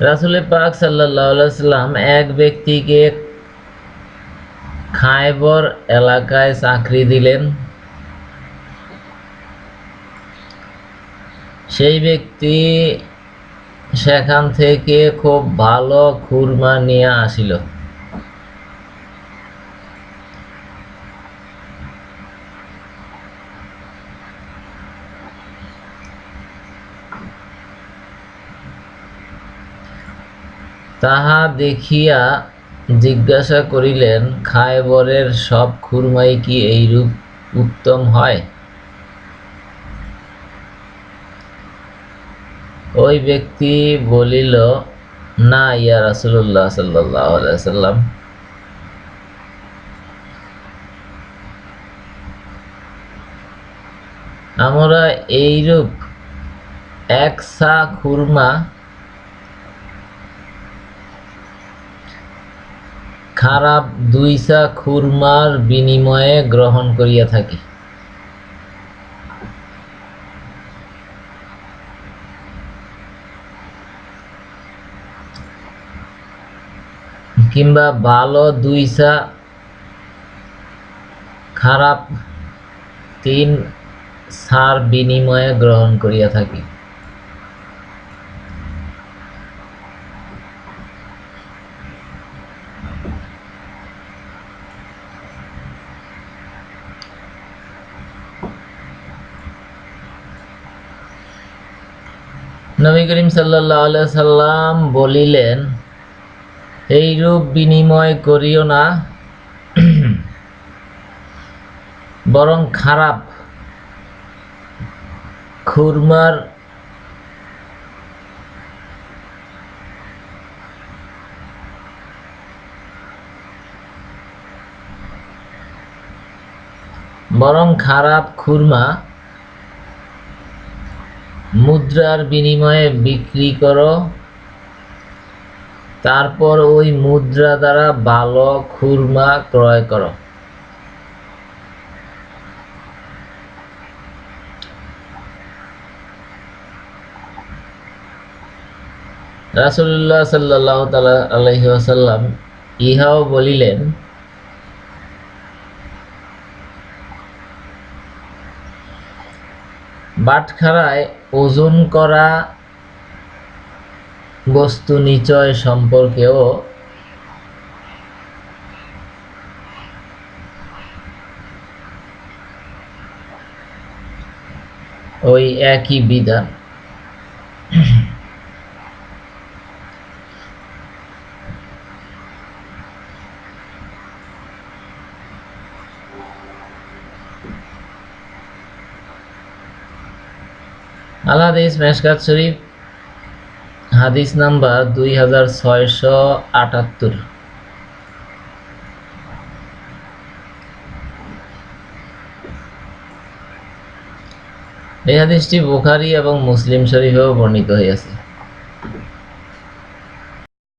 রাসুল পাক সাল্লাম এক ব্যক্তিকে খায়বর এলাকায় চাকরি দিলেন। সেই ব্যক্তি সেখান থেকে খুব ভালো খুরমা নিয়ে আসিল। তাহা দেখিয়া জিজ্ঞাসা করিলেন, খায়বরের সব খুরমাই কি এইরূপ উত্তম হয়? ওই ব্যক্তি বলিল, না ইয়া রাসুল্লাহ সাল্লাহ সাল্লাম আমরা এইরূপ এক সা খুরমা খারাপ দুই সা খুরমার বিনিময়ে গ্রহণ করিয়া থাকি। কিংবা ভালো দুই সা খারাপ তিন সার বিনিময়ে গ্রহণ করিয়া থাকি। নবী করিম সাল্লাহ সাল্লাম বলিলেন এইরূপ বিনিময় করিও না, বরং খারাপ। খুরমার বরং খারাপ খুরমা মুদ্রার বিনিময়ে বিক্রি করো। তারপর ওই মুদ্রা দ্বারা ভালো খুরমা ক্রয় করো। রাসুল্লাহ সাল্লাহ তালা আলহি আসাল্লাম ইহাও বলিলেন বাটখারায় ওজন করা বস্তু নিচয় সম্পর্কেও ওই একই বিধান। আল মেশকাত শরীফ, হাদিস নাম্বার দুই হাজার ছয়শো আটাত্তর। এই হাদিসটি বুখারি এবং মুসলিম শরীফেও বর্ণিত হইয়াছে